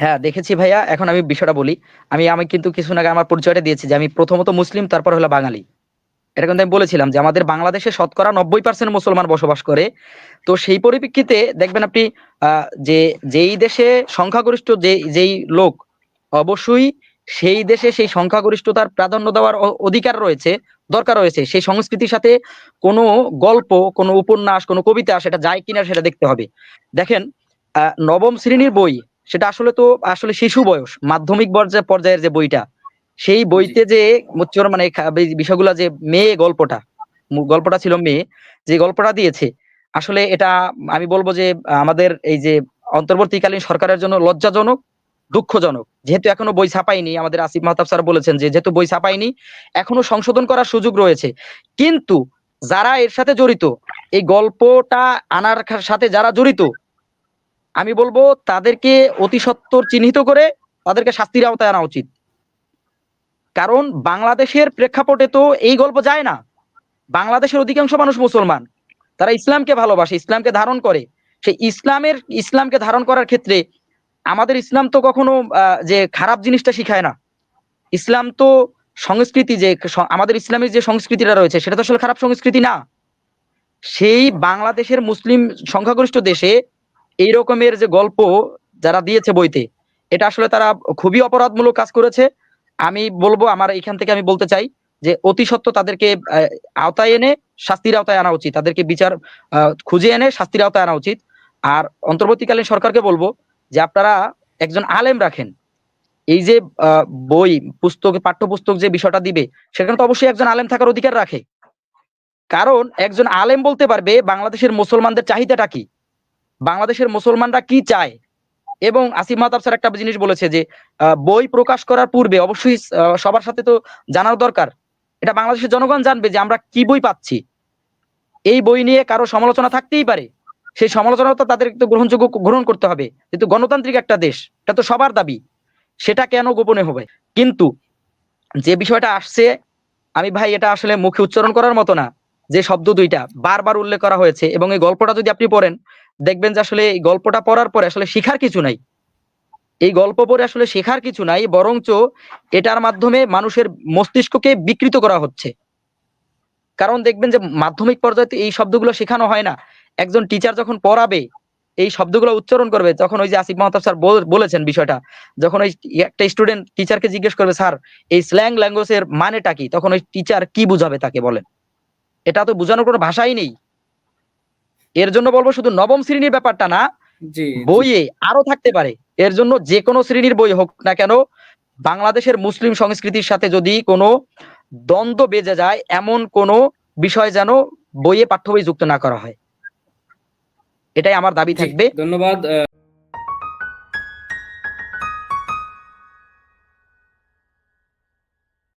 হ্যাঁ দেখেছি ভাইয়া। এখন আমি বিষয়টা বলি। আমি আমি কিন্তু কিছুদিন আগে আমার পরিচয়টা দিয়েছি যে আমি প্রথমত মুসলিম, তারপর হলো বাঙালি। এটা কিন্তু আমি বলেছিলাম যে আমাদের বাংলাদেশে শতকরা নব্বই পার্সেন্ট মুসলমান বসবাস করে। তো সেই পরিপ্রেক্ষিতে দেখবেন আপনি যে, যেই দেশে সংখ্যাগরিষ্ঠ যে, যেই লোক, অবশ্যই সেই দেশে সেই সংখ্যাগরিষ্ঠতার প্রাধান্য দেওয়ার অধিকার রয়েছে, দরকার রয়েছে। সেই সংস্কৃতির সাথে কোনো গল্প, কোনো উপন্যাস, কোনো কবিতা, সেটা যায় কিনা সেটা দেখতে হবে। দেখেন নবম শ্রেণির বই সেটা আসলে তো, আসলে শিশু বয়স, মাধ্যমিক পর্যায়ে পর্যায়ের যে বইটা, সেই বইতে যে মুচ্চর মানে বিষয়গুলো যে মেয়ে গল্পটা গল্পটা ছিল মেয়ে, যে গল্পটা দিয়েছে, আসলে এটা আমি বলব যে আমাদের এই যে অন্তর্বর্তীকালীন সরকারের জন্য লজ্জাজনক, দুঃখজনক। যেহেতু এখনও বই ছাপায়নি, আমাদের আসিফ মাহতাব স্যার বলেছেন যে যেহেতু বই ছাপায়নি, এখনও সংশোধন করার সুযোগ রয়েছে। কিন্তু যারা এর সাথে জড়িত, এই গল্পটা আনার সাথে যারা জড়িত আমি বলব তাদেরকে অতি সত্বর চিহ্নিত করে তাদেরকে শাস্তির আওতায় আনা উচিত। কারণ বাংলাদেশের প্রেক্ষাপটে তো এই গল্প যায় না। বাংলাদেশের অধিকাংশ মানুষ মুসলমান। তারা ইসলামকে ভালোবাসে, ইসলামকে ধারণ করে। সেই ইসলামের, ইসলামকে ধারণ করার ক্ষেত্রে আমাদের ইসলাম তো কখনো যে খারাপ জিনিসটা শিখায় না। ইসলাম তো সংস্কৃতি যে আমাদের ইসলামের যে সংস্কৃতিটা রয়েছে, সেটা তো আসলে খারাপ সংস্কৃতি না। সেই বাংলাদেশের মুসলিম সংখ্যাগরিষ্ঠ দেশে এই রকমের যে গল্প যারা দিয়েছে বইতে, এটা আসলে তারা খুবই অপরাধমূলক কাজ করেছে। আমি বলব, আমার এখান থেকে আমি বলতে চাই যে, অতি সত্য তাদেরকে আওতায় এনে শাস্তির আওতায় আনা উচিত। তাদেরকে বিচার খুঁজে এনে শাস্তির আওতায় আনা উচিত। আর অন্তর্বর্তীকালীন সরকারকে বলব যে, আপনারা একজন আলেম রাখেন। এই যে বই, পুস্তক, পাঠ্যপুস্তক যে বিষয়টা দিবে, সেখানে তো অবশ্যই একজন আলেম থাকার অধিকার রাখে। কারণ একজন আলেম বলতে পারবে, বাংলাদেশের মুসলমানদের চাহিদাটা কি? বাংলাদেশের মুসলমানরা কি চায়? এবং আসিফ মাহতাব স্যার একটা জিনিস বলেছে যে বই প্রকাশ করার পূর্বে অবশ্যই সবার সাথে তো জানার দরকার। এটা বাংলাদেশের জনগণ জানবে যে আমরা কি বই পাচ্ছি। এই বই নিয়ে কারও সমালোচনা থাকতেই পারে। সেই সমালোচনা তো তাদের তো গ্রহণযোগ্য গ্রহণ করতে হবে। কিন্তু গণতান্ত্রিক একটা দেশ, এটা তো সবার দাবি। সেটা কেন গোপনে হবে? কিন্তু যে বিষয়টা আসছে, আমি ভাই, এটা আসলে মুখে উচ্চারণ করার মতো না। যে শব্দ দুইটা বারবার উল্লেখ করা হয়েছে এবং এই গল্পটা যদি আপনি পড়েন, দেখবেন যে আসলে এই গল্পটা পড়ার পরে আসলে শেখার কিছু নাই। এই গল্প পড়ে আসলে শেখার কিছু নাই, বরঞ্চ এটার মাধ্যমে মানুষের মস্তিষ্ককে বিকৃত করা হচ্ছে। কারণ দেখবেন যে মাধ্যমিক পর্যায়ে এই শব্দগুলো শেখানো হয় না। একজন টিচার যখন পড়াবে, এই শব্দগুলো উচ্চারণ করবে, তখন ওই যে আসিফ মাহতাব স্যার বলেছেন বিষয়টা, যখন ওই একটা স্টুডেন্ট টিচারকে জিজ্ঞেস করবে, স্যার, এই স্ল্যাং ল্যাঙ্গুয়েজের মানেটা কি? তখন ওই টিচার কি বুঝাবে তাকে বলেন। এটা তো বোঝানোর কোনো ভাষাই নেই। এর জন্য বলব শুধু নবম শ্রেণির ব্যাপারটা না বইয়ে আরও থাকতে পারে। এর জন্য যে কোনো শ্রেণির বই হোক না কেন বাংলাদেশের মুসলিম সংস্কৃতির সাথে যদি কোনো দ্বন্দ্ব বেজে যায় এমন কোনো বিষয় যেন বইয়ে পাঠ্য বই যুক্ত না করা হয়। এটাই আমার দাবি থাকবে। ধন্যবাদ